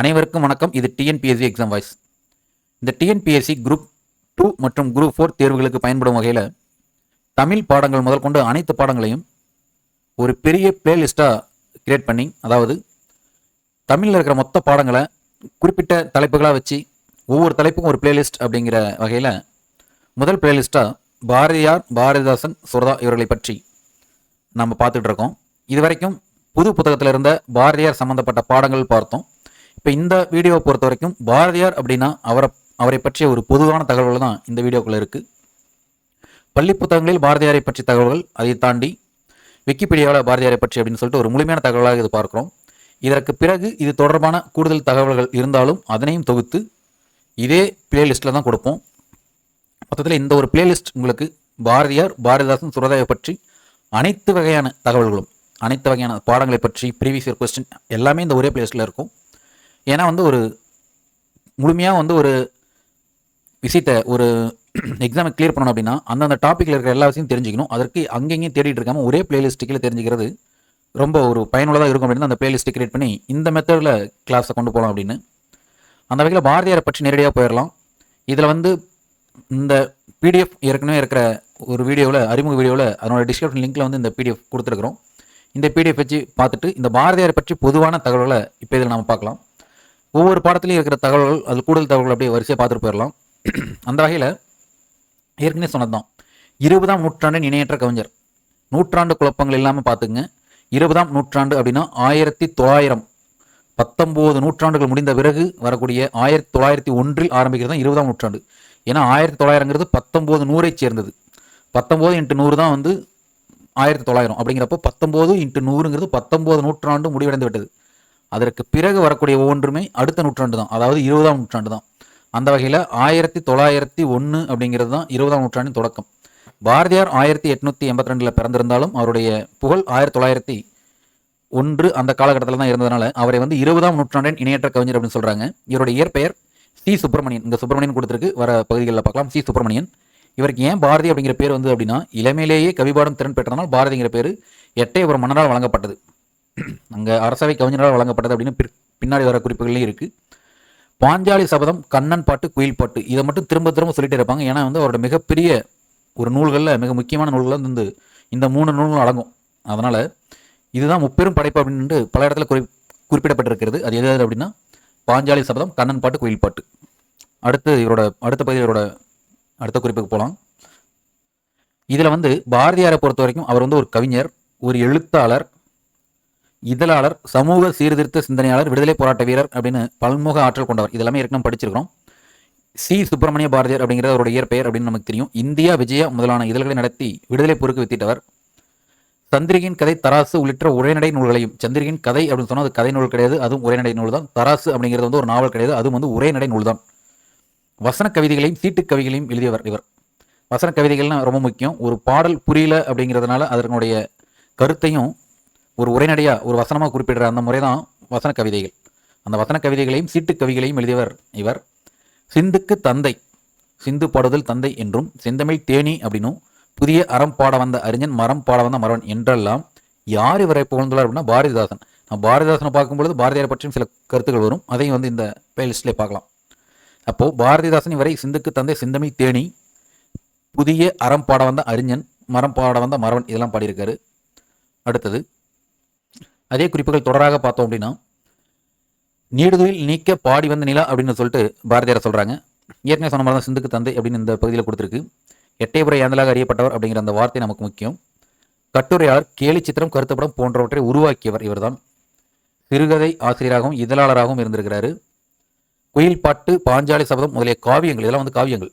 அனைவருக்கும் வணக்கம். இது டிஎன்பிஎஸ்சி எக்ஸாம் வாய்ஸ் இந்த டிஎன்பிஎஸ்சி குரூப் டூ மற்றும் குரூப் ஃபோர் தேர்வுகளுக்கு பயன்படும் வகையில் தமிழ் பாடங்கள் முதல் கொண்டு அனைத்து பாடங்களையும் ஒரு பெரிய பிளேலிஸ்ட்டாக கிரியேட் பண்ணி அதாவது தமிழில் இருக்கிற மொத்த பாடங்களை குறிப்பிட்ட தலைப்புகளாக வச்சு ஒவ்வொரு தலைப்புக்கும் ஒரு பிளேலிஸ்ட் அப்படிங்கிற வகையில் முதல் பிளேலிஸ்ட்டாக பாரதியார் பாரதிதாசன் சுரதா இவர்களை பற்றி நம்ம பார்த்துட்டு இருக்கோம். இது வரைக்கும் புது புத்தகத்தில் இருந்த பாரதியார் சம்மந்தப்பட்ட பாடங்கள் பார்த்தோம். இப்போ இந்த வீடியோவை பொறுத்த வரைக்கும் பாரதியார் அப்படின்னா அவரை அவரை பற்றிய ஒரு பொதுவான தகவல்கள் தான் இந்த வீடியோக்குள்ளே இருக்குது பள்ளி புத்தகங்களில் பாரதியாரை பற்றிய தகவல்கள் அதை தாண்டி விக்கிபீடியாவில் பாரதியாரை பற்றி அப்படின்னு சொல்லிட்டு ஒரு முழுமையான தகவலாக இது பார்க்குறோம். இதற்கு பிறகு இது தொடர்பான கூடுதல் தகவல்கள் இருந்தாலும் அதனையும் தொகுத்து இதே பிளேலிஸ்ட்டில் தான் கொடுப்போம். மொத்தத்தில் இந்த ஒரு பிளேலிஸ்ட் உங்களுக்கு பாரதியார் பாரதிதாசன் சுரதாவை பற்றி அனைத்து வகையான தகவல்களும் அனைத்து வகையான பாடங்களை பற்றி ப்ரீவியஸ் இயர் கொஸ்டின் எல்லாமே இந்த ஒரே பிளேலிஸ்ட்டில் இருக்கும். ஏன்னா வந்து ஒரு முழுமையாக வந்து ஒரு விஷயத்தை ஒரு எக்ஸாமை கிளியர் பண்ணணும் அப்படின்னா அந்தந்த டாப்பிக்கில் இருக்கிற எல்லா விஷயம் தெரிஞ்சுக்கணும். அதற்கு அங்கேயும் தேடிட்டு இருக்காமல் ஒரே பிளேலிஸ்ட்டுக்கில் தெரிஞ்சுக்கிறது ரொம்ப ஒரு பயனுள்ளதாக இருக்கும் அப்படின்னு அந்த பிளேலிஸ்ட்டை கிரியேட் பண்ணி இந்த மெத்தடில் கிளாஸை கொண்டு போகலாம் அப்படின்னு. அந்த வகையில் பாரதியாரை பற்றி நேரடியாக போயிடலாம் இதில் வந்து இந்த பிடிஎஃப் ஏற்கனவே இருக்கிற ஒரு வீடியோவில் அறிமுக வீடியோவில் அதனோட டிஸ்கிரிப்ஷன் லிங்க்கில் வந்து இந்த பிடிஎஃப் கொடுத்துருக்குறோம். இந்த பிடிஎஃப் வச்சு பார்த்துட்டு இந்த பாரதியாரை பற்றி பொதுவான தகவல்களை இப்போ இதில் நம்ம பார்க்கலாம். ஒவ்வொரு பாடத்துலையும் இருக்கிற தகவல்கள் அது கூடுதல் தகவல்கள் அப்படியே வரிசையாக பார்த்துட்டு போயிடலாம். அந்த வகையில் ஏற்கனவே சொன்னது தான் இருபதாம் நூற்றாண்டின் இணையற்ற கவிஞர். நூற்றாண்டு குழப்பங்கள் இல்லாமல் பார்த்துங்க இருபதாம் நூற்றாண்டு அப்படின்னா ஆயிரத்தி தொள்ளாயிரம். பத்தொம்போது நூற்றாண்டுகள் முடிந்த பிறகு வரக்கூடிய ஆயிரத்தி தொள்ளாயிரத்தி ஒன்றில் ஆரம்பிக்கிறது தான் இருபதாம் நூற்றாண்டு. ஏன்னா ஆயிரத்தி தொள்ளாயிரங்கிறது பத்தொம்போது நூறை சேர்ந்தது. பத்தொம்போது இன்ட்டு நூறு தான் வந்து ஆயிரத்தி தொள்ளாயிரம் அப்படிங்கிறப்போ பத்தொம்போது இன்ட்டு நூறுங்கிறது பத்தொம்போது நூற்றாண்டு முடிவடைந்து விட்டது. அதற்கு பிறகு வரக்கூடிய ஒவ்வொன்றுமே அடுத்த நூற்றாண்டு தான் அதாவது இருபதாம் நூற்றாண்டு தான் அந்த வகையில் ஆயிரத்தி தொள்ளாயிரத்தி ஒன்று அப்படிங்கிறது தான் இருபதாம் நூற்றாண்டின் தொடக்கம். பாரதியார் ஆயிரத்தி எட்நூற்றி எண்பத்தி ரெண்டில் பிறந்திருந்தாலும் அவருடைய புகழ் ஆயிரத்தி தொள்ளாயிரத்தி ஒன்று அந்த காலகட்டத்தில் தான் இருந்ததுனால அவரை வந்து இருபதாம் நூற்றாண்டின் இணையற்ற கவிஞர் அப்படின்னு சொல்கிறாங்க இவருடைய இயற்பெயர் சி சுப்பிரமணியன். இந்த சுப்பிரமணியன் கொடுத்துருக்கு வர பகுதிகளில் பார்க்கலாம். சி சுப்பிரமணியன். இவருக்கு ஏன் பாரதி அப்படிங்கிற பேர் வந்து அப்படின்னா இளமையிலேயே கவிபாடம் திறன் பெற்றதனால் பாரதிங்கிற பேர் எட்டை ஒரு மன்னரால் வழங்கப்பட்டது. அங்கே அரசவை கவிஞரால் வழங்கப்பட்டது அப்படின்னு பிற்- பின்னாடி வர குறிப்புகள்லையும் இருக்குது பாஞ்சாலி சபதம் கண்ணன் பாட்டு குயில் பாட்டு இதை மட்டும் திரும்ப திரும்ப சொல்லிகிட்டே இருப்பாங்க. ஏன்னா வந்து அவரோட மிகப்பெரிய ஒரு நூல்களில் மிக முக்கியமான நூல்கள் வந்து இந்த- மூணு நூல்களும் அடங்கும். அதனால் இதுதான் முப்பெரும் படைப்பு அப்படின்ட்டு பல இடத்துல குறி குறிப்பிடப்பட்டிருக்கிறது. அது எதாவது எது அப்படின்னா பாஞ்சாலி சபதம் கண்ணன் பாட்டு குயில் பாட்டு. அடுத்து இவரோட அடுத்த பகுதி இவரோட அடுத்த குறிப்புக்கு போகலாம் இதில் வந்து பாரதியாரை பொறுத்த வரைக்கும் அவர் வந்து ஒரு கவிஞர் ஒரு எழுத்தாளர் இதழாளர் சமூக சீர்திருத்த சிந்தனையாளர் விடுதலை போராட்ட வீரர் அப்படின்னு பல்முக ஆற்றல் கொண்டவர். இதெல்லாமே ஏற்கனவே படிச்சிருக்கிறோம். சி. சுப்பிரமணிய பாரதியார் அப்படிங்கிறது அவருடைய இயற்பெயர் அப்படின்னு நமக்கு தெரியும். இந்தியா விஜயா முதலான இதழ்களை நடத்தி விடுதலை பொறுக்கு வித்திட்டவர். சந்திரிகையின் கதை தராசு உள்ளிட்ட உரைநடை நூல்களையும் சந்திரிகையின் கதை அப்படின்னு சொன்னால் அது கதை நூல் கிடையாது அதுவும் உரைநடை நூல் தான் தராசு அப்படிங்கிறது வந்து ஒரு நாவல் கிடையாது அதுவும் வந்து உரைநடை நூல் தான் வசன கவிதைகளையும் சீட்டு கவிகளையும் எழுதியவர் இவர். வசன கவிதைகள்லாம் ரொம்ப முக்கியம். ஒரு பாடல் புரியல அப்படிங்கிறதுனால அதனுடைய கருத்தையும் ஒரு உரைநடையாக ஒரு வசனமாக குறிப்பிடுற அந்த முறை தான் வசன கவிதைகள். அந்த வசன கவிதைகளையும் சீட்டு கவிகளையும் எழுதியவர் இவர். சிந்துக்கு தந்தை சிந்து பாடுதல் தந்தை என்றும் செந்தமிழ் தேனி அப்படின்னும் புதிய அறம் பாட வந்த அறிஞன் மரம் பாட வந்த மரவன் என்றெல்லாம் யார் இவரை புகழ்ந்துள்ளார் அப்படின்னா பாரதிதாசன். நான் பாரதிதாசனை பார்க்கும்பொழுது பாரதியார் பற்றியும் சில கருத்துக்கள் வரும். அதையும் வந்து இந்த பிளேலிஸ்ட்லேயே பார்க்கலாம். அப்போது பாரதிதாசன் இவரை சிந்துக்கு தந்தை சிந்தமை தேனி புதிய அறம் பாட வந்த அறிஞன் மரம் பாட வந்த மரவன் இதெல்லாம் பாடியிருக்காரு. அடுத்தது அதே குறிப்புகள் தொடராக பார்த்தோம் அப்படின்னா நீடுதுயில் நீக்க பாடி வந்த நிலா அப்படின்னு சொல்லிட்டு பாரதியார் சொல்கிறாங்க ஏற்கனவே சொன்ன மாதிரி தான் சிந்துக்கு தந்தை அப்படின்னு இந்த பகுதியில் கொடுத்துருக்கு. எட்டயபுரை ஏந்தலாக அறியப்பட்டவர் அப்படிங்கிற அந்த வார்த்தை நமக்கு முக்கியம். கட்டுரையாளர் கேலி சித்திரம் கருத்துப்படம் போன்றவற்றை உருவாக்கியவர் இவர்தான். சிறுகதை ஆசிரியராகவும் இதழாளராகவும் இருந்திருக்கிறாரு. குயில் பாட்டு பாஞ்சாலி சபதம் முதலிய காவியங்கள் இதெல்லாம் வந்து காவியங்கள்.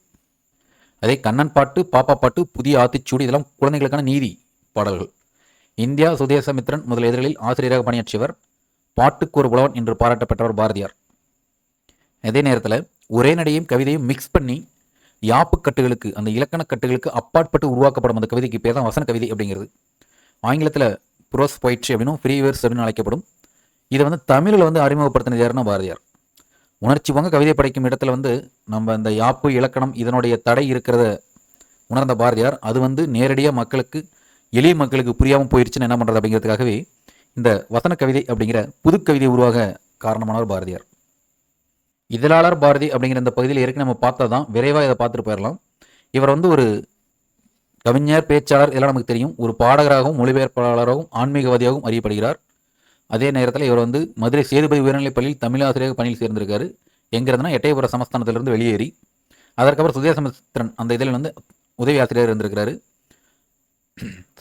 அதே கண்ணன் பாட்டு பாப்பா பாட்டு புதிய ஆத்திச்சூடி இதெல்லாம் குழந்தைகளுக்கான நீதி பாடல்கள். இந்தியா சுதேசமித்ரன் முதல் இதழில் ஆசிரியராக பணியாற்றியவர் பாட்டுக்கு ஒரு புலவன் என்று பாராட்டப்பட்டவர் பாரதியார். அதே நேரத்தில் ஒரே நடையும் கவிதையும் மிக்ஸ் பண்ணி யாப்பு கட்டுகளுக்கு அந்த இலக்கண கட்டுகளுக்கு அப்பாற்பட்டு உருவாக்கப்படும் அந்த கவிதைக்கு பேர் தான் வசன கவிதை அப்படிங்கிறது. ஆங்கிலத்தில் புரோஸ் பொயிட்ரி அப்படின்னும் ஃப்ரீ வேர்ஸ் அப்படின்னு அழைக்கப்படும். இதை வந்து தமிழில் வந்து அறிமுகப்படுத்தினது யாருன்னா பாரதியார். உணர்ச்சி பொங்க கவிதை படைக்கும் இடத்துல வந்து நம்ம இந்த யாப்பு இலக்கணம் இதனுடைய தடை இருக்கிறத உணர்ந்த பாரதியார். அது வந்து நேரடியாக மக்களுக்கு எளிய மக்களுக்கு புரியாமல் போயிடுச்சுன்னு என்ன பண்ணுறது அப்படிங்கிறதுக்காகவே இந்த வசன கவிதை அப்படிங்கிற புது கவிதை உருவாக காரணமானவர் பாரதியார். இதழாளர் பாரதி அப்படிங்கிற இந்த பகுதியில் ஏற்கனவே நம்ம பார்த்தா தான் விரைவாக இதை பார்த்துட்டு போயிடலாம். இவர் வந்து ஒரு கவிஞர் பேச்சாளர் இதெல்லாம் நமக்கு தெரியும். ஒரு பாடகராகவும் மொழிபெயர்ப்பாளராகவும் ஆன்மீகவாதியாகவும் அறியப்படுகிறார். அதே நேரத்தில் இவர் வந்து மதுரை சேதுபதி உயர்நிலைப் பள்ளியில் தமிழாசிரியர் பணியில் சேர்ந்திருக்காரு. எங்கிறதுனா எட்டயபுர சமஸ்தானத்திலிருந்து வெளியேறி அதற்கப்புறம் சுதேசமித்திரன் அந்த இதில் வந்து உதவி ஆசிரியர் இருந்திருக்கிறாரு.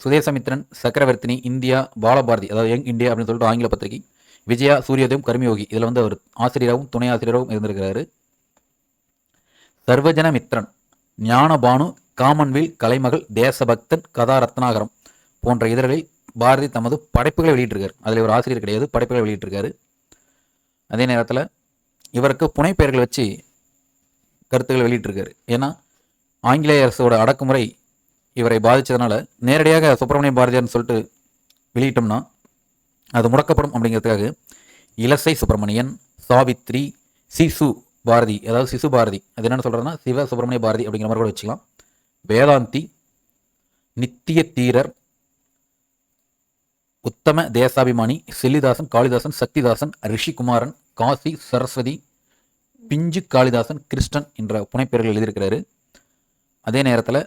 சுதேசமித்ரன் சக்கரவர்த்தினி இந்தியா பாலபாரதி அதாவது யங் இந்தியா அப்படின்னு சொல்லிட்டு ஆங்கில பத்திரிகை விஜயா சூரியோதயம் கர்மயோகி இதில் வந்து அவர் ஆசிரியராகவும் துணை ஆசிரியராகவும் இருந்திருக்கிறாரு. சர்வஜன மித்ரன் ஞானபானு காமன்வில் கலைமகள் தேசபக்தன் கதா ரத்னாகரம் போன்ற இதழ்களில் பாரதி தமது படைப்புகளை வெளியிட்டிருக்காரு. அதில் ஒரு ஆசிரியர் கிடையாது படைப்புகளை வெளியிட்டிருக்காரு. அதே நேரத்தில் இவருக்கு புனைப்பெயர்கள் வச்சு கருத்துக்களை வெளியிட்டிருக்காரு. ஏன்னா ஆங்கிலேய அரசோட அடக்குமுறை இவரை பாதித்ததுனால நேரடியாக சுப்பிரமணிய பாரதியார்னு சொல்லிட்டு வெளியிட்டோம்னா அது முடக்கப்படும் அப்படிங்கிறதுக்காக இலசை சுப்பிரமணியன் சாவித்ரி சிசு பாரதி அதாவது சிசு பாரதி. அது என்னென்னு சொல்கிறதுனா சிவ சுப்பிரமணிய பாரதி அப்படிங்கிற மாதிரி கூட வச்சுக்கலாம். வேதாந்தி நித்திய தீரர் உத்தம தேசாபிமானி செல்லிதாசன் காளிதாசன் சக்திதாசன் ரிஷிகுமாரன் காசி சரஸ்வதி பிஞ்சு காளிதாசன் கிருஷ்ணன் என்ற புனைப்பெயர்கள் எழுதியிருக்கிறாரு. அதே நேரத்தில்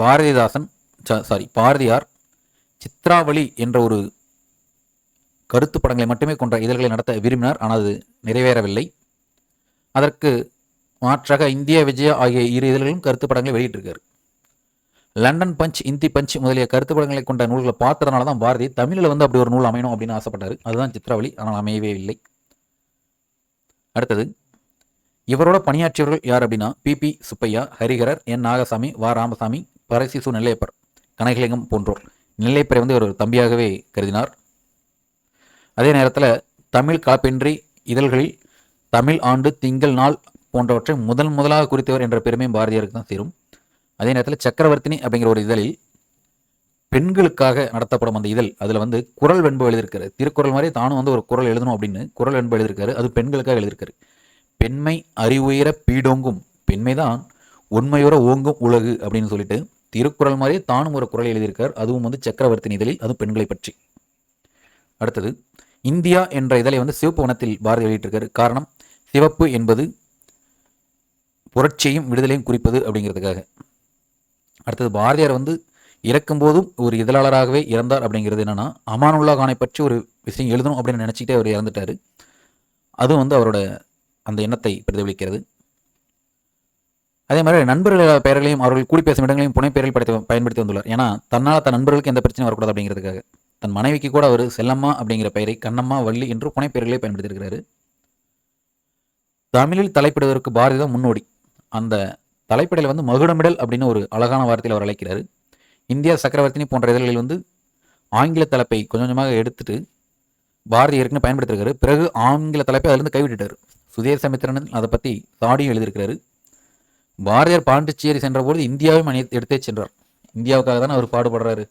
பாரதிதாசன் சாரி பாரதியார் சித்ராவளி என்ற ஒரு கருத்து படங்களை மட்டுமே கொண்ட இதழ்களை நடத்த விரும்பினார். ஆனால் அது நிறைவேறவில்லை. அதற்கு மாற்றாக இந்திய விஜயா ஆகிய இரு இதழ்களும் கருத்து படங்களை வெளியிட்டிருக்கார். லண்டன் பஞ்ச் இந்தி பஞ்ச் முதலிய கருத்து படங்களை கொண்ட நூல்களை பார்த்ததுனால தான் பாரதி தமிழில் வந்து அப்படி ஒரு நூல் அமையணும் அப்படின்னு ஆசைப்பட்டார். அதுதான் சித்ராவளி. ஆனால் அமையவே இல்லை. அடுத்தது இவரோட பணியாற்றியவர்கள் யார் அப்படின்னா P P Subbaiah Hariharar N Nagasamy வா. ராமசாமி பரசிசு நெல்லையப்பர் கனகலிங்கம் போன்றோர் நெல்லையப்பரை வந்து ஒரு தம்பியாகவே கருதினார். அதே நேரத்தில் தமிழ் காப்பின்றி இதழ்களில் தமிழ் ஆண்டு திங்கள் நாள் போன்றவற்றை முதல் முதலாக குறித்தவர் என்ற பெருமையும் பாரதியாருக்கு தான் சேரும். அதே நேரத்தில் சக்கரவர்த்தினி அப்படிங்கிற ஒரு இதழில் பெண்களுக்காக நடத்தப்படும் அந்த இதழ் அதில் வந்து குரல் வெண்பு எழுதியிருக்காரு. திருக்குறள் மாதிரி தானும் வந்து ஒரு குரல் எழுதணும் அப்படின்னு குரல் வெண்பு எழுதியிருக்காரு. அது பெண்களுக்காக எழுதியிருக்காரு. பெண்மை அறிவுயர பீடோங்கும் பெண்மைதான் உண்மையுற ஓங்கும் உலகு அப்படின்னு சொல்லிட்டு திருக்குறள் மாதிரியே தானும் ஒரு குரல் எழுதியிருக்கார். அதுவும் வந்து சக்கரவர்த்தி இதழில் அதுவும் பெண்களை பற்றி. அடுத்தது இந்தியா என்ற இதழை வந்து சிவப்பு வனத்தில் பாரதி வெளியிட்டிருக்காரு. காரணம் சிவப்பு என்பது புரட்சியையும் விடுதலையும் குறிப்பது அப்படிங்கிறதுக்காக. அடுத்தது பாரதியார் வந்து இறக்கும்போதும் ஒரு இதழாளராகவே இறந்தார் அப்படிங்கிறது என்னன்னா அமானுல்லா கானை பற்றி ஒரு விஷயம் எழுதணும் அப்படின்னு நினச்சிக்கிட்டே அவர் இறந்துட்டார். அதுவும் வந்து அவரோட அந்த எண்ணத்தை பிரதிபலிக்கிறது. அதே மாதிரி நண்பர்கள் பெயர்களையும் அவர்கள் கூடி பேசும் இடங்களையும் புனைப்பெயரில் படுத்த பயன்படுத்தி வந்துள்ளார். ஏன்னா தன்னால் தன் நண்பர்களுக்கு எந்த பிரச்சனையும் வரக்கூடாது அப்படிங்கிறதுக்காக. தன் மனைவிக்கு கூட அவர் செல்லம்மா அப்படிங்கிற பெயரை கண்ணம்மா வள்ளி என்று புனைப்பெயர்களை பயன்படுத்தியிருக்கிறாரு. தமிழில் தலைப்பிடுவதற்கு பாரதிதான் முன்னோடி. அந்த தலைப்பிடல் வந்து மகுடமிடல் அப்படின்னு ஒரு அழகான வார்த்தையில் அவர் அழைக்கிறார். இந்தியா சக்கரவர்த்தினி போன்ற இதழ்களில் வந்து ஆங்கில தலைப்பை கொஞ்சம் கொஞ்சமாக எடுத்துட்டு பாரதி ஏற்கனவே பயன்படுத்திருக்காரு பிறகு ஆங்கில தலைப்பை அதிலிருந்து கைவிட்டுட்டார். சுதேசமித்திரன் அதை பற்றி தாடியும் எழுதியிருக்கிறாரு. பாரதியார் பாண்டிச்சேரி சென்றபோது இந்தியாவையும் அணி எடுத்தே சென்றார். இந்தியாவுக்காக தானே அவர் பாடுபடுறாரு.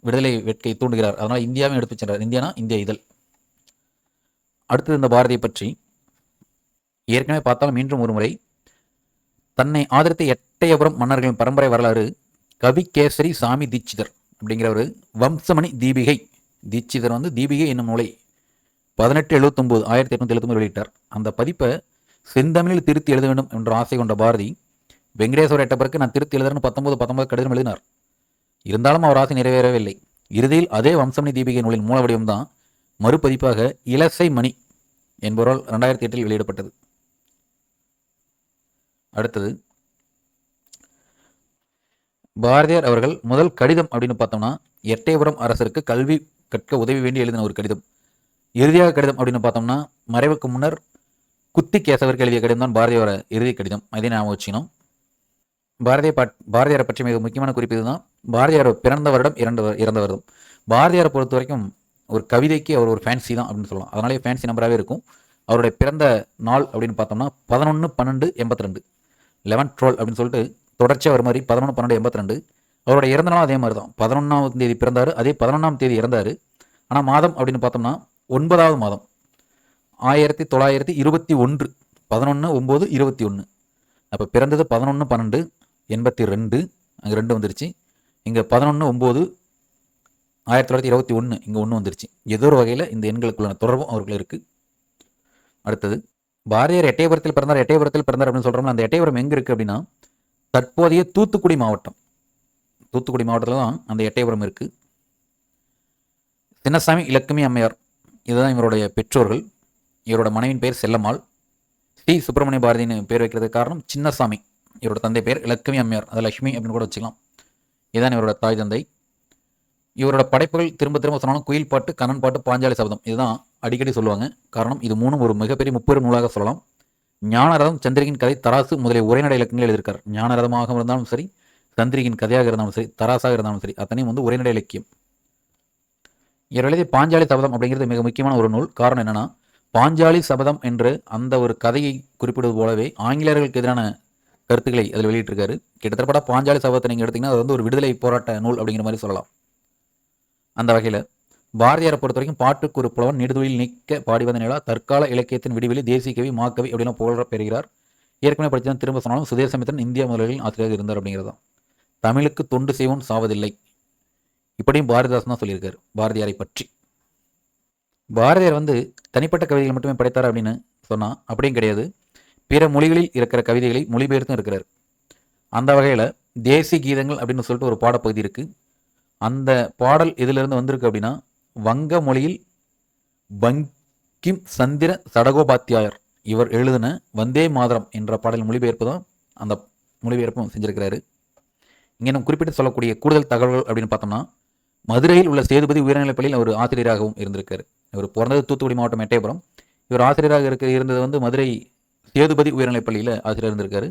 விடுதலை வேட்கை தூண்டுகிறார். அதனால் இந்தியாவையும் எடுத்து சென்றார். இந்தியானா? இந்திய இதழ். அடுத்தது இந்த பாரதியை பற்றி ஏற்கனவே பார்த்தாலும் மீண்டும் ஒரு முறை. தன்னை ஆதரித்த எட்டயபுரம் மன்னர்களின் பரம்பரை வரலாறு கவிகேசரி சாமி தீட்சிதர் அப்படிங்கிறவர் வம்சமணி தீபிகை. தீட்சிதர் வந்து தீபிகை என்னும் நூலை பதினெட்டு எழுபத்தொம்போது ஆயிரத்தி எட்நூத்தி எழுபத்தொம்பது வெளியிட்டார். அந்த பதிப்பை செந்தமிழில் திருத்தி எழுத வேண்டும் என்ற ஆசை கொண்ட பாரதி வெங்கடேஸ்வர எட்டப்பருக்கு நான் திருத்தி எழுதுறேன்னு பத்தொன்பது பத்தொன்பது கடிதம் எழுதினார். இருந்தாலும் அவர் ஆசை நிறைவேறவில்லை. இறுதியில் அதே வம்சமணி தீபிகை நூலின் மூல வடிவம்தான் மறுபதிப்பாக இலசை மணி என்பவரால் ரெண்டாயிரத்தி எட்டில் வெளியிடப்பட்டது. அடுத்தது பாரதியார் அவர்கள் முதல் கடிதம் அப்படின்னு பார்த்தோம்னா எட்டயபுரம் அரசருக்கு கல்வி கற்க உதவி வேண்டி எழுதின ஒரு கடிதம். இறுதியாக கடிதம் அப்படின்னு பார்த்தோம்னா மறைவுக்கு முன்னர் குத்தி கேசவருக்கு எழுதிய கடிதம் தான் பாரதியோட இறுதி கடிதம். அதே ஞாபகம் வச்சுக்கணும். பாரதிய பாட் பாரதியாரை பற்றி மிக முக்கியமான குறிப்பு இதுதான். பாரதியார் பிறந்த வருடம் இரண்டு இறந்த வருடம். பாரதியாரை பொறுத்த வரைக்கும் ஒரு கவிதைக்கு அவர் ஒரு ஃபேன்சி தான் அப்படின்னு சொல்லலாம். அதனாலே ஃபேன்சி நம்பராகவே இருக்கும். அவருடைய பிறந்த நாள் அப்படின்னு பார்த்தோம்னா பதினொன்று பன்னெண்டு எண்பத்தி ரெண்டு லெவன் டுவெல் அப்படின்னு சொல்லிட்டு தொடர்ச்சியாக ஒரு மாதிரி பதினொன்று பன்னெண்டு எண்பத்தி ரெண்டு அவரோட இறந்த நாளும் அதே மாதிரி தான். பதினொன்றாம் தேதி பிறந்தார் அதே பதினொன்றாம் தேதி இறந்தார். ஆனால் மாதம் அப்படின்னு பார்த்தோம்னா ஒன்பதாவது மாதம். ஆயிரத்தி தொள்ளாயிரத்தி இருபத்தி ஒன்று. பதினொன்று ஒம்பது இருபத்தி ஒன்று அப்போ பிறந்தது பதினொன்று பன்னெண்டு. எண்பத்தி ரெண்டு அங்கே ரெண்டு வந்துருச்சு. இங்கே பதினொன்று ஒம்பது ஆயிரத்தி தொள்ளாயிரத்தி இருபத்தி ஒன்று இங்கே ஒன்று வந்துருச்சு. ஏதோ ஒரு வகையில் இந்த எண்களுக்குள்ளான தொடர்பும் அவர்கள் இருக்குது அடுத்தது பாரதியார் எட்டயபுரத்தில் பிறந்தார் எட்டயபுரத்தில் பிறந்தார் அப்படின்னு சொல்கிறோம்ல அந்த எட்டயபுரம் எங்கே இருக்குது அப்படின்னா தற்போதைய தூத்துக்குடி மாவட்டம். தூத்துக்குடி மாவட்டத்தில் தான் அந்த எட்டயபுரம் இருக்குது சின்னசாமி இலக்குமி அம்மையார். இதுதான் இவருடைய பெற்றோர்கள். இவரோட மனைவியின் பேர் செல்லம்மாள். ஸ்ரீ சுப்பிரமணிய பாரதின்னு பேர் வைக்கிறதுக்கு காரணம் சின்னசாமி. இவரோட தந்தை பேர் லக்ஷ்மி அம்மையார். அது லக்ஷ்மி அப்படின்னு கூட வச்சுக்கலாம். இதுதான் இவரோட தாய் தந்தை. இவரோட படைப்புகள் திரும்ப திரும்ப சொன்னாலும் குயில் பாட்டு கண்ணன் பாட்டு பாஞ்சாலி சபதம். இதுதான் அடிக்கடி சொல்லுவாங்க. காரணம் இது மூணும் ஒரு மிகப்பெரிய முப்பெரும் நூலாக சொல்லலாம். ஞானரதம் சந்திரிகின் கதை தராசு முதலிய உரைநடை இலக்கணங்கள் எழுதியிருக்கார். ஞானரதமாக இருந்தாலும் சரி சந்திரிகின் கதையாக இருந்தாலும் சரி தராசாக இருந்தாலும் சரி அத்தனையும் வந்து உரைநடை இலக்கியம். இவர் எழுதிய பாஞ்சாலி சபதம் அப்படிங்கிறது மிக முக்கியமான ஒரு நூல். காரணம் என்னன்னா பாஞ்சாலி சபதம் என்று அந்த ஒரு கதையை குறிப்பிடுவது போலவே ஆங்கிலேயர்களுக்கு எதிரான கருத்துக்களை அதில் வெளியிட்டிருக்காரு. கிட்டத்தட்ட பாஞ்சாலி சபதத்தை நீங்கள் எடுத்தீங்கன்னா அது வந்து ஒரு விடுதலை போராட்ட நூல் அப்படிங்கிற மாதிரி சொல்லலாம். அந்த வகையில் பாரதியாரை பொறுத்த வரைக்கும் பாட்டுக்கு ஒரு புலவன் நெடுதொழில் நீக்க பாடி வந்த நிலா தற்கால இலக்கியத்தின் விடிவெளி தேசிய கவி மாக்கவி அப்படின்னு புகழ பெறுகிறார். ஏற்கனவே படித்ததான் திரும்ப சொன்னாலும் சுதேசமித்திரன் இந்தியா முதலில் ஆசிரியராக இருந்தார் அப்படிங்கிறது தான் தமிழுக்கு தொண்டு செய்வோன் சாவதில்லை. இப்படியும் பாரதிதாசன் தான் சொல்லியிருக்காரு பாரதியாரை பற்றி. பாரதியார் வந்து தனிப்பட்ட கவிதைகள் மட்டுமே படைத்தார் அப்படின்னு சொன்னால் அப்படியும் கிடையாது. பிற மொழிகளில் இருக்கிற கவிதைகளை மொழிபெயர்த்தும் இருக்கிறார். அந்த வகையில் தேசிய கீதங்கள் அப்படின்னு சொல்லிட்டு ஒரு பாடப்பகுதி இருக்குது அந்த பாடல் இதிலிருந்து வந்திருக்கு அப்படின்னா வங்க மொழியில் வங்கிம் சந்திர சடகோபாத்தியாயர் இவர் எழுதின வந்தே மாதரம் என்ற பாடல் மொழிபெயர்ப்பு தான் அந்த மொழிபெயர்ப்பும் செஞ்சிருக்கிறாரு. இங்கே நம்ம குறிப்பிட்டு சொல்லக்கூடிய கூடுதல் தகவல்கள் அப்படின்னு பார்த்தோம்னா மதுரையில் உள்ள சேதுபதி உயர்நிலைப் பள்ளியில் அவர் ஆசிரியராகவும் இருந்திருக்காரு. இவர் பிறந்தது தூத்துக்குடி மாவட்டம் எட்டயபுரம். இவர் ஆசிரியராக இருக்க இருந்தது வந்து மதுரை சேதுபதி உயர்நிலைப் பள்ளியில் ஆசிரியர் இருந்திருக்காரு.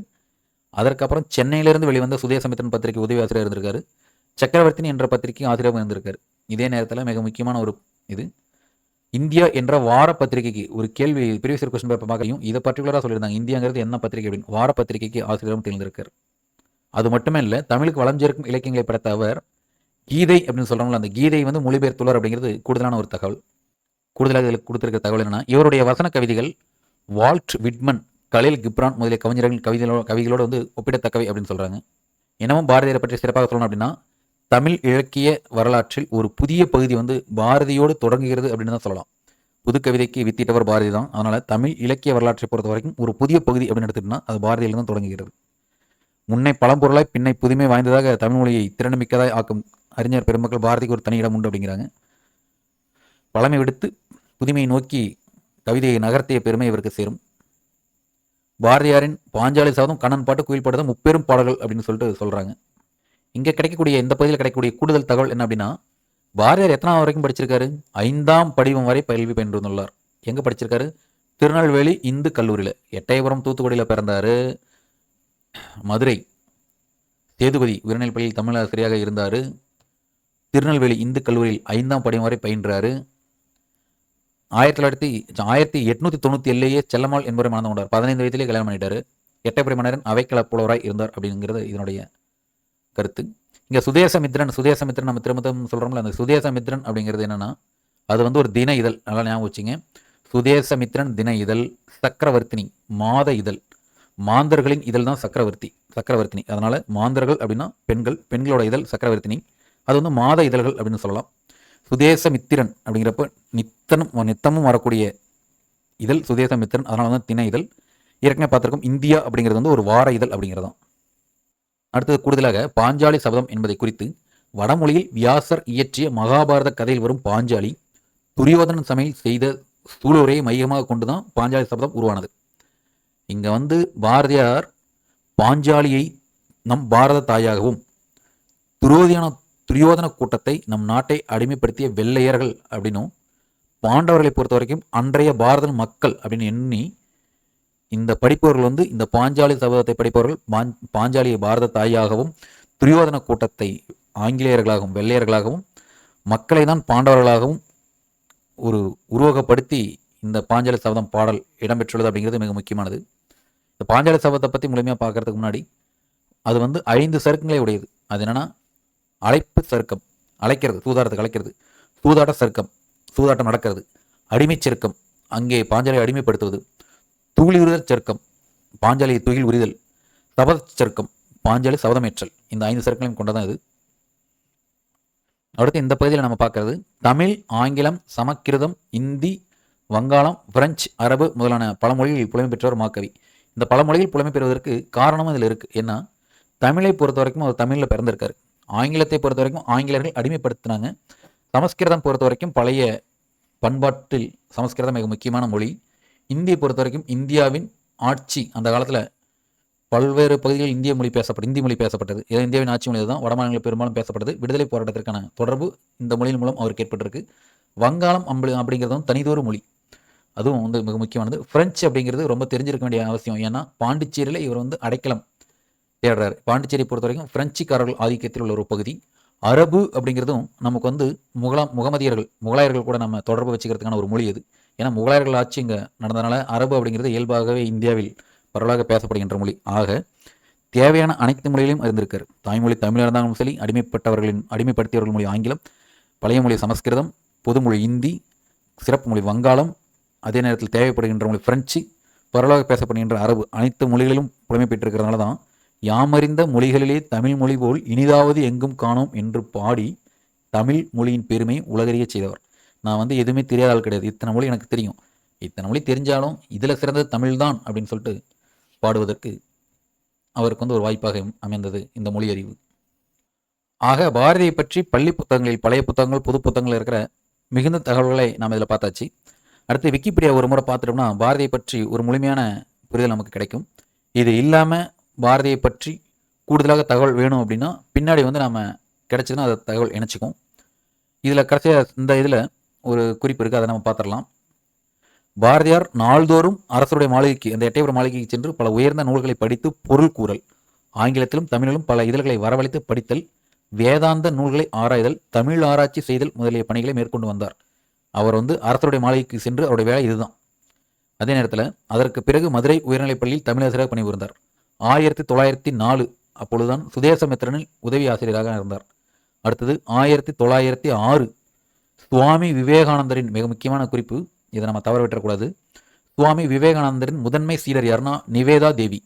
அதற்கப்புறம் சென்னையிலிருந்து வெளிவந்த சுதேசமித்திரன் பத்திரிகை உதவி ஆசிரியர் இருந்திருக்காரு. சக்கரவர்த்தினி என்ற பத்திரிகை ஆசிரியராக இருந்திருக்காரு இதே நேரத்தில் மிக முக்கியமான ஒரு இது இந்தியா என்ற வார பத்திரிகைக்கு ஒரு கேள்வி பிரிவியஸ் கொஸ்டின் பேப்பர் பார்க்கையும் இதை பர்டிகுலராக சொல்லியிருந்தாங்க. இந்தியாங்கிறது என்ன பத்திரிகை அப்படின்னு? வார பத்திரிகைக்கு ஆசிரியரும் தெரிந்திருக்கார் அது மட்டுமே இல்லை தமிழுக்கு வளம் இலக்கியங்களை படைத்த அவர் கீதை அப்படின்னு சொல்கிறாங்களோ அந்த கீதை வந்து மொழிபெயர்த்துள்ளார் அப்படிங்கிறது கூடுதலான ஒரு தகவல். கூடுதலாக இதில் கொடுத்துருக்க தகவல் என்னன்னா இவருடைய வசன கவிதைகள் வால்ட் விட்மன் கலில் கிப்ரான் முதலிய கவிஞர்கள் கவிதைகளோட கவிகளோடு வந்து ஒப்பிடத்தக்கவை அப்படின்னு சொல்கிறாங்க இனமும் பாரதியரை பற்றி சிறப்பாக சொல்லணும் அப்படின்னா தமிழ் இலக்கிய வரலாற்றில் ஒரு புதிய பகுதி வந்து பாரதியோடு தொடங்குகிறது அப்படின்னு தான் சொல்லலாம். புது கவிதைக்கு வித்திட்டவர் பாரதி தான். அதனால் தமிழ் இலக்கிய வரலாற்றை பொறுத்த வரைக்கும் ஒரு புதிய பகுதி அப்படின்னு எடுத்துக்கிட்டோம்னா அது பாரதியில் தான் தொடங்குகிறது. முன்னை பழம்பொருளாய் பின்னை புதுமை வாய்ந்ததாக தமிழ் மொழியை திறனுமிக்கதாய் ஆக்கும் அறிஞர் பெருமக்கள் பாரதிக்கு ஒரு தனி இடம் உண்டு அப்படிங்கிறாங்க. பழமை விடுத்து புதுமையை நோக்கி கவிதையை நகர்த்திய பெருமை இவருக்கு சேரும். பாரதியாரின் பாஞ்சாலி சாதம் கண்ணன் பாட்டு குயில் பாட்டு தான் முப்பெரும் பாடல்கள் அப்படின்னு சொல்லிட்டு சொல்கிறாங்க இங்கே கிடைக்கக்கூடிய இந்த பகுதியில் கிடைக்கக்கூடிய கூடுதல் தகவல் என்ன அப்படின்னா பாரதியார் எத்தனாவது வரைக்கும் படிச்சிருக்காரு? ஐந்தாம் படிவம் வரை கல்வி பயின்றுள்ளார் எங்கே படிச்சிருக்காரு? திருநெல்வேலி இந்து கல்லூரியில். எட்டயபுரம் தூத்துக்குடியில் பிறந்தார். மதுரை சேதுபதி உயர்நிலைப் பள்ளியில் தமிழ் இருந்தார். திருநெல்வேலி இந்து கல்லூரியில் ஐந்தாம் படிவம் வரை பயின்றார். ஆயிரத்தி தொள்ளாயிரத்தி ஆயிரத்தி எட்நூத்தி தொண்ணூற்றி ஏழுலேயே செல்லம்மாள் என்பவரை மணந்து கொண்டார். பதினைந்து வயதிலே கல்யாணம் பண்ணிட்டாரு. எட்டப்படி மன்னரன் அவைக்கள புலவராய் இருந்தார் அப்படிங்கிறது இதனுடைய கருத்து. இங்கே சுதேசமித்ரன் சுதேசமித்ரன் நம்ம திரும்ப திரும்ப சொல்கிறோம்ல அந்த சுதேசமித்ரன் அப்படிங்கிறது என்னன்னா அது வந்து ஒரு தின இதழ். நல்லா ஞாபகம் வச்சுங்க. சுதேசமித்ரன் தின இதழ் சக்கரவர்த்தினி மாத இதழ். மாந்தர்களின் இதழ் தான் சக்கரவர்த்தி சக்கரவர்த்தினி. அதனால மாந்தர்கள் அப்படின்னா பெண்கள் பெண்களோட இதழ் சக்கரவர்த்தினி. அது வந்து மாத இதழ்கள் அப்படின்னு சொல்லலாம். சுதேசமித்திரன் அப்படிங்கிறப்ப நித்தனும் நித்தமும் வரக்கூடிய இதழ் சுதேசமித்திரன் அதனால தான் தின இதழ். ஏற்கனவே பார்த்துருக்கோம் இந்தியா அப்படிங்கிறது வந்து ஒரு வார இதழ் அப்படிங்கிறதாம். அடுத்தது கூடுதலாக பாஞ்சாலி சபதம் என்பதை குறித்து வடமொழியில் வியாசர் இயற்றிய மகாபாரத கதையில் வரும் பாஞ்சாலி துரியோதனன் சமையல் செய்த சூளுரையை மையமாக கொண்டு தான் பாஞ்சாலி சபதம் உருவானது. இங்கே வந்து பாரதியார் பாஞ்சாலியை நம் பாரத தாயாகவும் துரோதியான துரியோதன கூட்டத்தை நம் நாட்டை அடிமைப்படுத்திய வெள்ளையர்கள் அப்படின்னும் பாண்டவர்களை பொறுத்த வரைக்கும் அன்றைய பாரத மக்கள் அப்படின்னு எண்ணி இந்த படிப்பவர்கள் வந்து இந்த பாஞ்சாலி சபதத்தை படிப்பவர்கள் பாஞ்சாலிய பாரத தாயாகவும் துரியோதன கூட்டத்தை ஆங்கிலேயர்களாகவும் வெள்ளையர்களாகவும் மக்களை தான் பாண்டவர்களாகவும் ஒரு உருவகப்படுத்தி இந்த பாஞ்சாலி சபதம் பாடல் இடம்பெற்றுள்ளது அப்படிங்கிறது மிக முக்கியமானது. இந்த பாஞ்சாலி சபதத்தை பற்றி முழுமையாக பார்க்கறதுக்கு முன்னாடி அது வந்து ஐந்து சருக்குங்களே உடையது. அது என்னென்னா அழைப்பு சருக்கம் அழைக்கிறது சூதாட்டத்துக்கு அழைக்கிறது. சூதாட்ட சருக்கம் சூதாட்டம் நடக்கிறது. அடிமைச் சருக்கம் அங்கே பாஞ்சாலியை அடிமைப்படுத்துவது. துகிலுறுதல் சருக்கம் பாஞ்சாலியை துகில் உரிதல். சபத சருக்கம் பாஞ்சாலி சபதமேற்றல். இந்த ஐந்து சருக்களையும் கொண்டதான் இது. அடுத்து இந்த பகுதியில் நம்ம பார்க்கறது தமிழ் ஆங்கிலம் சமக்கிருதம் இந்தி வங்காளம் பிரெஞ்சு அரபு முதலான பல மொழிகளில் புலமை பெற்றவர் மாக்கவி இந்த பல மொழிகள் புலமை பெறுவதற்கு காரணமும் இதில் இருக்குது ஏன்னா தமிழை பொறுத்த வரைக்கும் அவர் தமிழில் பிறந்திருக்காரு. ஆங்கிலத்தை பொறுத்த வரைக்கும் ஆங்கிலர்கள் அடிமைப்படுத்தினாங்க. சமஸ்கிருதம் பொறுத்த வரைக்கும் பழைய பண்பாட்டில் சமஸ்கிருதம் மிக முக்கியமான மொழி. இந்தியை பொறுத்த வரைக்கும் இந்தியாவின் ஆட்சி அந்த காலத்தில் பல்வேறு பகுதிகளில் இந்திய மொழி பேசப்பட்டு இந்தி மொழி பேசப்பட்டது. இது இந்தியாவின் ஆட்சி மொழி தான் வடமாநிலங்களில் பெரும்பாலும் பேசப்பட்டது. விடுதலை போராட்டத்திற்கான தொடர்பு இந்த மொழியின் மூலம் அவருக்கு ஏற்பட்டிருக்கு. வங்காளம் அம்பி அப்படிங்கிறதும் தனிதொரு மொழி. அதுவும் வந்து மிக முக்கியமானது. பிரெஞ்சு அப்படிங்கிறது ரொம்ப தெரிஞ்சிருக்க வேண்டிய அவசியம். ஏன்னா பாண்டிச்சேரியில் இவர் வந்து அடைக்கலம் தேடுறாரு. பாண்டிச்சேரி பொறுத்த வரைக்கும் பிரெஞ்சுக்காரர்கள் ஆதிக்கத்தில் உள்ள ஒரு பகுதி. அரபு அப்படிங்கிறதும் நமக்கு வந்து முகலாம் முகமதியர்கள் முகலாயர்கள் கூட நம்ம தொடர்பு வச்சுக்கிறதுக்கான ஒரு மொழி அது. ஏன்னா முகலாயர்கள் ஆட்சி இங்கே நடந்ததுனால அரபு அப்படிங்கிறது இயல்பாகவே இந்தியாவில் பரவலாக பேசப்படுகின்ற மொழி. ஆக தேவையான அனைத்து மொழிகளையும் அறிந்திருக்கார். தாய்மொழி தமிழாக இருந்தாலும் சரி அடிமைப்பட்டவர்களின் அடிமைப்படுத்தியவர்கள் மொழி ஆங்கிலம் பழைய மொழி சமஸ்கிருதம் பொதுமொழி இந்தி சிறப்பு மொழி வங்காளம் அதே நேரத்தில் தேவைப்படுகின்ற மொழி பிரெஞ்சு பரவலாக பேசப்படுகின்ற அரபு. அனைத்து மொழிகளிலும் புலமை பெற்றிருக்கிறதுனால தான் யாமறிந்த மொழிகளிலே தமிழ் மொழி போல் இனிதாவது எங்கும் காணோம் என்று பாடி தமிழ் மொழியின் பெருமை உலகறிய செய்தவர். நான் வந்து எதுவுமே தெரியாத ஆள் கிடையாது. இத்தனை மொழி எனக்கு தெரியும். இத்தனை மொழி தெரிஞ்சாலும் இதில் சிறந்தது தமிழ் தான் அப்படின்னு சொல்லிட்டு பாடுவதற்கு அவருக்கு வந்து ஒரு வாய்ப்பாக அமைந்தது இந்த மொழி அறிவு ஆக பாரதியை பற்றி பள்ளி புத்தகங்களில் பழைய புத்தகங்கள் புது புத்தகங்கள் இருக்கிற மிகுந்த தகவல்களை நாம் இதில் பார்த்தாச்சு. அடுத்து விக்கிபீடியா ஒரு முறை பார்த்துட்டோம்னா பாரதியை பற்றி ஒரு முழுமையான புரிதல் நமக்கு கிடைக்கும். இது இல்லாமல் பாரதியை பற்றி கூடுதலாக தகவல் வேணும் அப்படின்னா பின்னாடி வந்து நம்ம கிடைச்சதுன்னா அதை தகவல் இணைச்சிக்கும் இதில் கடைசியாக இந்த இதில் ஒரு குறிப்பு இருக்குது அதை நம்ம பார்த்துடலாம். பாரதியார் நாள்தோறும் அரசருடைய மாளிகைக்கு அந்த எட்டயபுரம் மாளிகைக்கு சென்று பல உயர்ந்த நூல்களை படித்து பொருள் கூறல் ஆங்கிலத்திலும் தமிழிலும் பல இதழ்களை வரவழைத்து படித்தல் வேதாந்த நூல்களை ஆராய்தல் தமிழ் ஆராய்ச்சி செய்தல் முதலிய பணிகளை மேற்கொண்டு வந்தார். அவர் வந்து அரசருடைய மாளிகைக்கு சென்று அவருடைய வேலை இதுதான். அதே நேரத்தில் அதற்கு பிறகு மதுரை உயர்நிலைப் பள்ளியில் தமிழாசிரியராக பணிபுரிந்தார். ஆயிரத்தி தொள்ளாயிரத்தி நாலு அப்பொழுதுதான் சுதேசமித்திரனில் உதவி ஆசிரியராக இருந்தார். அடுத்தது ஆயிரத்தி தொள்ளாயிரத்தி ஆறு சுவாமி விவேகானந்தரின் மிக முக்கியமான குறிப்பு. இதை நம்ம தவற விட்டுறக்கூடாது சுவாமி விவேகானந்தரின் முதன்மை சீடர் யாருன்னா நிவேதா தேவி.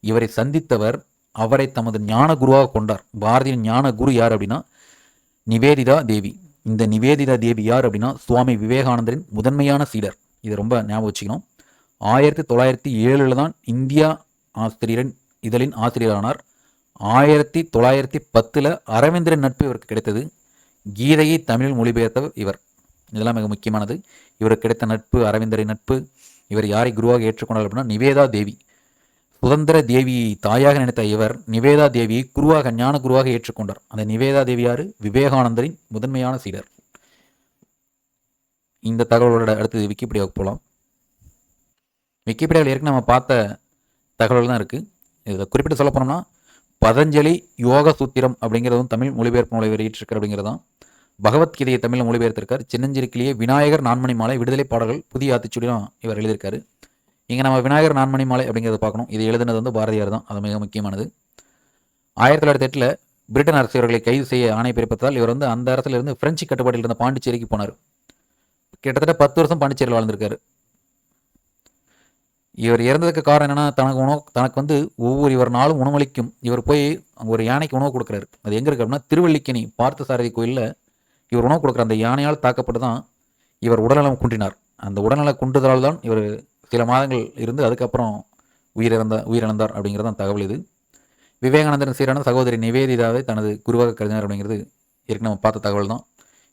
இவரை சந்தித்தவர் அவரை தமது ஞான குருவாக கொண்டார். பாரதியின் ஞான குரு யார் அப்படின்னா நிவேதிதா தேவி. இந்த நிவேதிதா தேவி யார் அப்படின்னா சுவாமி விவேகானந்தரின் முதன்மையான சீடர். இது ரொம்ப ஞாபகம் வச்சுக்கணும். ஆயிரத்தி தொள்ளாயிரத்தி ஏழில் தான் இந்தியா ஆசிரியரின் இதழின் ஆசிரியரானார். ஆயிரத்தி தொள்ளாயிரத்தி பத்தில் அரவிந்தரின் நட்பு இவருக்கு கிடைத்தது. கீதையை தமிழில் மொழிபெயர்த்தவர் இவர். இதெல்லாம் மிக முக்கியமானது. இவருக்கு கிடைத்த நட்பு அரவிந்தரின் நட்பு இவர் யாரை குருவாக ஏற்றுக்கொண்டார் அப்படின்னா நிவேதா தேவி. சுதந்திர தேவியை தாயாக நினைத்த இவர் நிவேதா தேவியை குருவாக ஞான குருவாக ஏற்றுக்கொண்டார். அந்த நிவேதா தேவியாரு விவேகானந்தரின் முதன்மையான சீடர். இந்த தகவலோட அடுத்தது விக்கிபீடியாவுக்கு போகலாம் விக்கிபீடியாவில் ஏற்கனவே நம்ம பார்த்த தகவல்கள் தான் இருக்குது இதை குறிப்பிட்டு சொல்ல போனோம்னா பதஞ்சலி யோக சூத்திரம் அப்படிங்கிறதும் தமிழ் மொழிபெயர்ப்பு நூலை வெளியிட்டிருக்கார் அப்படிங்கிறதான் பகவத்கீதையை தமிழில் மொழிபெயர்த்திருக்கார். சின்னஞ்சிறுக்கிலேயே விநாயகர் நான்மணி மாலை விடுதலை பாடல்கள் புதிய ஆத்திச்சுடியும் இவர் எழுதியிருக்காரு. இங்கே நம்ம விநாயகர் நான்மணி மாலை அப்படிங்கிறத பார்க்கணும். இது எழுதுனது வந்து பாரதியார் தான். அது மிக முக்கியமானது. ஆயிரத்தி தொள்ளாயிரத்தி எட்டில் பிரிட்டன் அரசு இவர்களை கைது செய்ய ஆணை பிறப்பதால் இவர் வந்து அந்த அரசிலிருந்து பிரெஞ்சு கட்டுப்பாட்டில் இருந்த பாண்டிச்சேரிக்கு போனார். கிட்டத்தட்ட பத்து வருஷம் பாண்டிச்சேரியில் வாழ்ந்திருக்காரு. இவர் இறந்ததுக்கு காரணம் என்னன்னா தனக்கு உணவு தனக்கு வந்து ஒவ்வொரு இவர் நாளும் உணவளிக்கும். இவர் போய் அங்கே ஒரு யானைக்கு உணவு கொடுக்குறாரு. அது எங்கே இருக்குது அப்படின்னா திருவள்ளிக்கணி பார்த்தசாரதி கோயிலில் இவர் உணவு கொடுக்குற அந்த யானையால் தாக்கப்பட்டு தான் இவர் உடல்நலம் குன்றினார். அந்த உடல்நல குன்றுதலால் தான் இவர் சில மாதங்கள் இருந்து அதுக்கப்புறம் உயிரிழந்த உயிரிழந்தார் அப்படிங்கிறது தான் தகவல் இது. விவேகானந்தரின் சீரான சகோதரி நிவேதிதாவை தனது குருவாக கருதினார் அப்படிங்கிறது ஏற்கனவே நம்ம பார்த்த தகவல் தான்.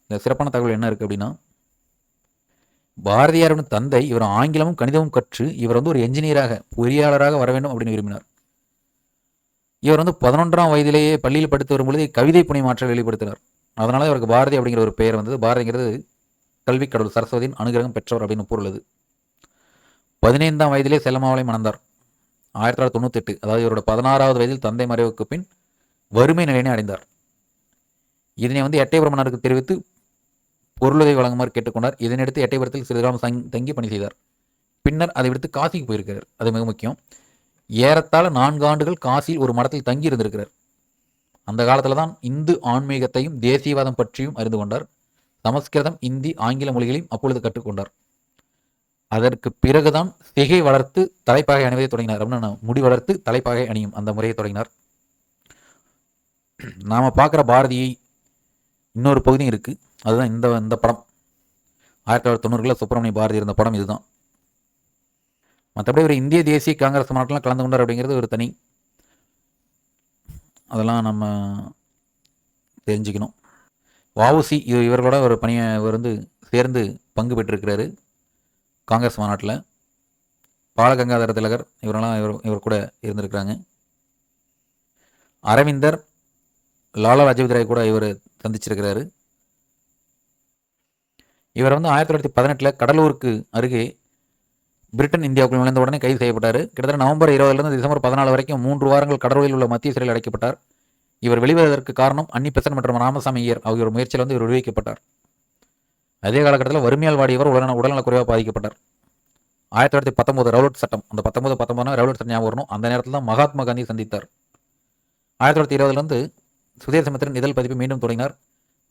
இந்த சிறப்பான தகவல் என்ன இருக்குது அப்படின்னா பாரதியாரின் தந்தை இவர் ஆங்கிலமும் கணிதமும் கற்று இவர் வந்து ஒரு என்ஜினியராக பொறியாளராக வர வேண்டும் அப்படின்னு விரும்பினார். இவர் வந்து பதினொன்றாம் வயதிலேயே பள்ளியில் படித்து வரும்பொழுது கவிதை புனை மாற்றம் வெளிப்படுத்தினார். அதனால இவருக்கு பாரதி அப்படிங்கிற ஒரு பெயர் வந்தது. பாரதிங்கிறது கல்வி கடவுள் சரஸ்வதியின் அனுகிரகம் பெற்றவர் அப்படின்னு பொருள் பதினைந்தாம் வயதிலே செல்லமாவளை மணந்தார். ஆயிரத்தி தொள்ளாயிரத்தி தொண்ணூத்தெட்டு அதாவது இவரோட பதினாறாவது வயதில் தந்தை மறைவுக்கு பின் வறுமை நிலையினை அடைந்தார். இதனை வந்து எட்டயபுரம் மன்னருக்கு தெரிவித்து பொருளுதவி வழங்குமாறு கேட்டுக்கொண்டார். இதனையடுத்து எட்டயபுரத்தில் சிறிது காலம் தங்கி பணி செய்தார். பின்னர் அதை விடுத்து காசிக்கு போயிருக்கிறார். அது மிக முக்கியம். ஏறத்தாழ நான்கு ஆண்டுகள் காசியில் ஒரு மடத்தில் தங்கி இருந்திருக்கிறார். அந்த காலத்தில் தான் இந்து ஆன்மீகத்தையும் தேசியவாதம் பற்றியும் அறிந்து கொண்டார். சமஸ்கிருதம் இந்தி ஆங்கில மொழிகளையும் அப்பொழுது கற்றுக்கொண்டார். அதற்கு பிறகுதான் சிகை வளர்த்து தலைப்பாகை அணிவதை தொடங்கினார். அப்படின்னு முடி வளர்த்து தலைப்பாகை அணியும் அந்த முறையை தொடங்கினார். நாம பார்க்குற பாரதியை இன்னொரு பகுதியும் இருக்கு. அதுதான் இந்த இந்த படம். ஆயிரத்தி தொள்ளாயிரத்தி தொண்ணூறுகளில் சுப்பிரமணிய பாரதி இருந்த படம் இதுதான். மற்றபடி ஒரு இந்திய தேசிய காங்கிரஸ் மாநாட்டில் கலந்து கொண்டார் அப்படிங்கிறது ஒரு தனி அதெல்லாம் நம்ம தெரிஞ்சுக்கணும். வாவுசி இவர்களோட ஒரு பணியை இவர் வந்து சேர்ந்து பங்கு பெற்றிருக்கிறாரு காங்கிரஸ் மாநாட்டில். பாலகங்காதர திலகர் இவரெல்லாம் இவர் இவர் கூட இருந்திருக்கிறாங்க. அரவிந்தர் லாலா ராஜபதி ராய் கூட இவர் சந்திச்சிருக்கிறாரு. இவர் வந்து ஆயிரத்தி தொள்ளாயிரத்தி பதினெட்டில் கடலூருக்கு அருகே பிரிட்டன் இந்தியாவுக்குள் நுழைந்த உடனே கைது செய்யப்பட்டார். கிட்டத்தட்ட நவம்பர் இருபதுலேருந்து டிசம்பர் பதினாலு வரைக்கும் மூன்று வாரங்கள் கடலூரில் உள்ள மத்திய சிறையில் அடைக்கப்பட்டார். இவர் வெளிவருவதற்கு காரணம் அன்னிப்பெசன் மற்றும் ராமசாமி ஐயர் ஆகியோர் முயற்சியில் வந்து இவர் விடுவிக்கப்பட்டார். அதே காலகட்டத்தில் வறுமையால் வாடியவர் உடல்நல குறைவாக பாதிக்கப்பட்டார். ஆயிரத்தி தொள்ளாயிரத்தி பத்தொன்பது ரவுலட் சட்டம். அந்த பத்தொன்பது பத்தொன்பதுனா ரவுலட் சட்டம் ஞாபகம் வரணும். அந்த நேரத்தில் தான் மகாத்மா காந்தி சந்தித்தார். ஆயிரத்தி தொள்ளாயிரத்தி இருபதுலேருந்து சுதேசமித்திரன் இதழ் பதிப்பு மீண்டும் தொடங்கினார்.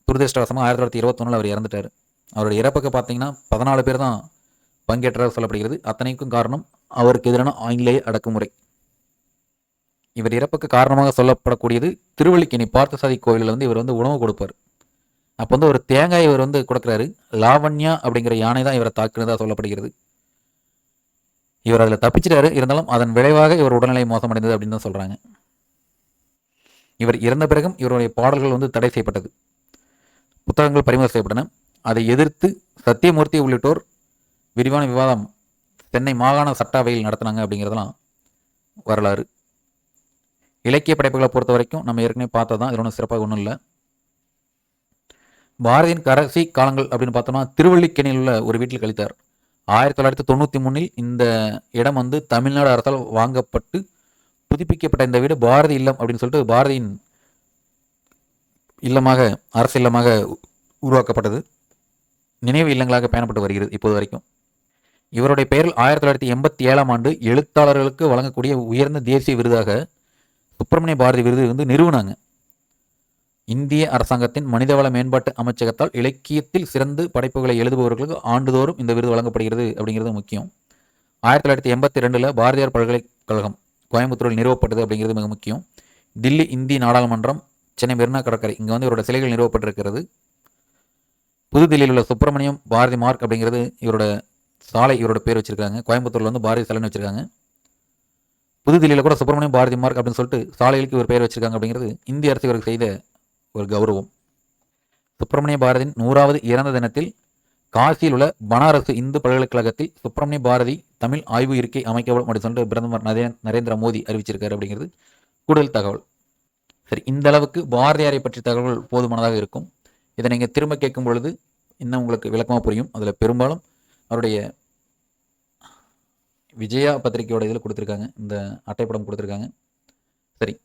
துரதிருஷ்டவசமாக ஆயிரத்தி தொள்ளாயிரத்தி இருபத்தொன்னில் அவர் இறந்துட்டார். அவருடைய இறப்புக்கு பார்த்தீங்கன்னா பதினாலு பேர் தான் பங்கேற்றதாக சொல்லப்படுகிறது. அத்தனைக்கும் காரணம் அவருக்கு எதிரான ஆங்கிலேய அடக்குமுறை. இவர் இறப்புக்கு காரணமாக சொல்லப்படக்கூடியது திருவள்ளிக்கேணி பார்த்தசாதி கோயிலில் வந்து இவர் வந்து உணவு கொடுப்பார். அப்போ வந்து ஒரு தேங்காய் இவர் வந்து கொடுக்குறாரு. லாவண்யா அப்படிங்கிற யானை தான் இவரை தாக்குனதாக சொல்லப்படுகிறது. இவர் அதில் தப்பிச்சிட்டாரு. இருந்தாலும் அதன் விளைவாக இவர் உடல்நிலை மோசமடைந்தது அப்படின்னு தான் சொல்கிறாங்க இவர் இறந்த பிறகும் இவருடைய பாடல்கள் வந்து தடை செய்யப்பட்டது. புத்தகங்கள் பறிமுதல் செய்யப்பட்டன. அதை எதிர்த்து சத்தியமூர்த்தி உள்ளிட்டோர் விரிவான விவாதம் சென்னை மாகாண சட்டாவையில் நடத்தினாங்க அப்படிங்கிறதெல்லாம் வரலாறு. இலக்கிய படைப்புகளை பொறுத்த வரைக்கும் நம்ம ஏற்கனவே பார்த்ததான் இது ஒன்றும் சிறப்பாக ஒன்றும் இல்லை. பாரதியின் கடைசி காலங்கள் அப்படின்னு பார்த்தோம்னா திருவள்ளிக்கேணியில் உள்ள ஒரு வீட்டில் கழித்தார். ஆயிரத்தி தொள்ளாயிரத்தி தொண்ணூற்றி மூணில் இந்த இடம் வந்து தமிழ்நாடு அரசால் வாங்கப்பட்டு புதுப்பிக்கப்பட்ட இந்த வீடு பாரதி இல்லம் அப்படின்னு சொல்லிட்டு பாரதியின் இல்லமாக அரசு இல்லமாக உருவாக்கப்பட்டது. நினைவு இல்லங்களாக பயணப்பட்டு வருகிறது இப்போது வரைக்கும். இவருடைய பெயரில் ஆயிரத்தி தொள்ளாயிரத்தி எண்பத்தி ஏழாம் ஆண்டு எழுத்தாளர்களுக்கு வழங்கக்கூடிய உயர்ந்த தேசிய விருதாக சுப்பிரமணிய பாரதி விருது வந்து நிறுவனாங்க. இந்திய அரசாங்கத்தின் மனிதவள மேம்பாட்டு அமைச்சகத்தால் இலக்கியத்தில் சிறந்து படைப்புகளை எழுதுபவர்களுக்கு ஆண்டுதோறும் இந்த விருது வழங்கப்படுகிறது அப்படிங்கிறது முக்கியம். ஆயிரத்தி தொள்ளாயிரத்தி எண்பத்தி ரெண்டில் பாரதியார் பல்கலைக்கழகம் கோயம்புத்தூரில் நிறுவப்பட்டது அப்படிங்கிறது மிக முக்கியம். தில்லி இந்தி நாடாளுமன்றம் சென்னை மெரினா கடற்கரை இங்கே வந்து இவரோட சிலைகள் நிறுவப்பட்டிருக்கிறது. புதுதில்லியில் உள்ள சுப்பிரமணியம் பாரதி மார்க் அப்படிங்கிறது இவரோட சாலை இவரோட பேர் வச்சுருக்காங்க. கோயம்புத்தூரில் வந்து பாரதி சாலைன்னு வச்சிருக்காங்க. புதுதில்லியில் கூட சுப்பிரமணியம் பாரதி மார்க் அப்படின்னு சொல்லிட்டு சாலைகளுக்கு இவர் பேர் வச்சிருக்காங்க அப்படிங்கிறது இந்திய அரசு இவருக்கு செய்த ஒரு கௌரவம். சுப்பிரமணிய பாரதியின் நூறாவது இறந்த தினத்தில் காசியில் உள்ள பனாரசு இந்து பல்கலைக்கழகத்தில் சுப்பிரமணிய பாரதி தமிழ் ஆய்வு இருக்கை அமைக்கப்படும் அப்படின்னு சொல்லிட்டு பிரதமர் நரே- நரேந்திர மோடி அறிவிச்சிருக்காரு அப்படிங்கிறது கூடுதல் தகவல். சரி இந்த அளவுக்கு பாரதியாரை பற்றிய தகவல் போதுமானதாக இருக்கும். இதை நீங்கள் திரும்ப கேட்கும் பொழுது இன்னும் உங்களுக்கு விளக்கமாக புரியும். அதில் பெரும்பாலும் அவருடைய விஜயா பத்திரிகையோட இதில் கொடுத்துருக்காங்க. இந்த அட்டைப்படம் கொடுத்துருக்காங்க. சரி.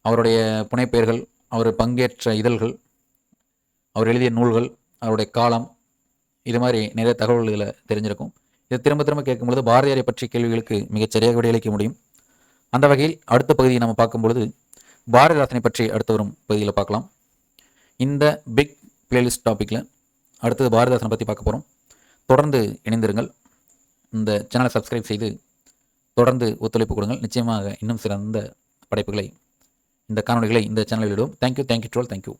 அவருடைய புனைப்பெயர்கள் அவர் பங்கேற்ற இதழ்கள் அவர் எழுதிய நூல்கள் அவருடைய காலம் இது மாதிரி நிறைய தகவல்கள் இதில் தெரிஞ்சிருக்கும். இதை திரும்ப திரும்ப கேட்கும்பொழுது பாரதியாரை பற்றிய கேள்விகளுக்கு மிகச் சரியாக விடையளிக்க முடியும். அந்த வகையில் அடுத்த பகுதியை நம்ம பார்க்கும்பொழுது பாரதிதாசனை பற்றி அடுத்து வரும் பகுதியில் பார்க்கலாம். இந்த பிக் பிளேலிஸ்ட் டாப்பிக்கில் அடுத்தது பாரதிதாசனை பற்றி பார்க்க போகிறோம். தொடர்ந்து இணைந்திருங்கள். இந்த சேனலை சப்ஸ்கிரைப் செய்து தொடர்ந்து ஒத்துழைப்பு கொடுங்கள். நிச்சயமாக இன்னும் சிறந்த படைப்புகளை இந்த காணொளிகளை இந்த சேனலில் இடும். Thank you thank you troll thank you